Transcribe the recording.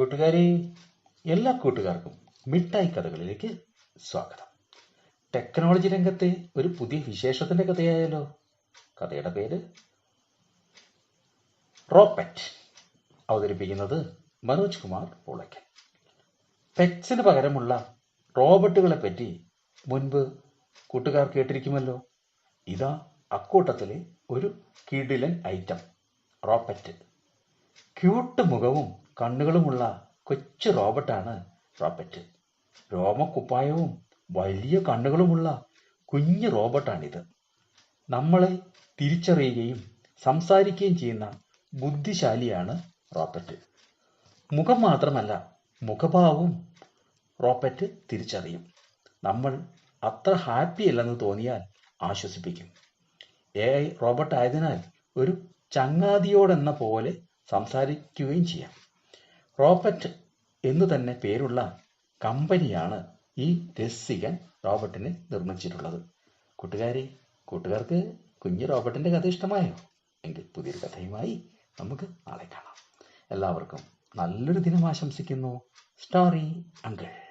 കൂട്ടുകാരെ എല്ലാ കൂട്ടുകാർക്കും മിഠായി കഥകളിലേക്ക് സ്വാഗതം. ടെക്നോളജി രംഗത്തെ ഒരു പുതിയ വിശേഷത്തിന്റെ കഥയായാലോ കഥയുടെ പേര് റോപ്പറ്റ് അവതരിപ്പിക്കുന്നത് മനോജ് കുമാർ പുളയ്ക്കൻ പെറ്റ്സിന് പകരമുള്ള റോബോട്ടുകളെ പറ്റി മുൻപ് കൂട്ടുകാർ കേട്ടിരിക്കുമല്ലോ. ഇതാ അക്കൂട്ടത്തിലെ ഒരു കിടിലൻ ഐറ്റം റോപ്പറ്റ് ക്യൂട്ട് മുഖവും കണ്ണുകളുമുള്ള കൊച്ചു റോബോട്ടാണ് റോബറ്റ് രോമക്കുപ്പായവും വലിയ കണ്ണുകളുമുള്ള കുഞ്ഞു റോബോട്ടാണിത് നമ്മളെ തിരിച്ചറിയുകയും സംസാരിക്കുകയും ചെയ്യുന്ന ബുദ്ധിശാലിയാണ് റോബറ്റ് മുഖം മാത്രമല്ല മുഖഭാവവും റോബറ്റ് തിരിച്ചറിയും. നമ്മൾ അത്ര ഹാപ്പി അല്ലെന്ന് തോന്നിയാൽ ആശ്വസിപ്പിക്കും. എ ഐ റോബോട്ട് ആയതിനാൽ ഒരു ചങ്ങാതിയോടെന്ന പോലെ സംസാരിക്കുകയും ചെയ്യാം. റോബറ്റ് എന്നു തന്നെ പേരുള്ള കമ്പനിയാണ് ഈ രസികൻ റോബർട്ടിന് നിർമ്മിച്ചിട്ടുള്ളത്. കൂട്ടുകാരെ കൂട്ടുകാർക്ക് കുഞ്ഞു റോബർട്ടിന്റെ കഥ ഇഷ്ടമായോ? എങ്കിൽ പുതിയൊരു കഥയുമായി നമുക്ക് നാളെ കാണാം. എല്ലാവർക്കും നല്ലൊരു ദിനം ആശംസിക്കുന്നു. Story uncle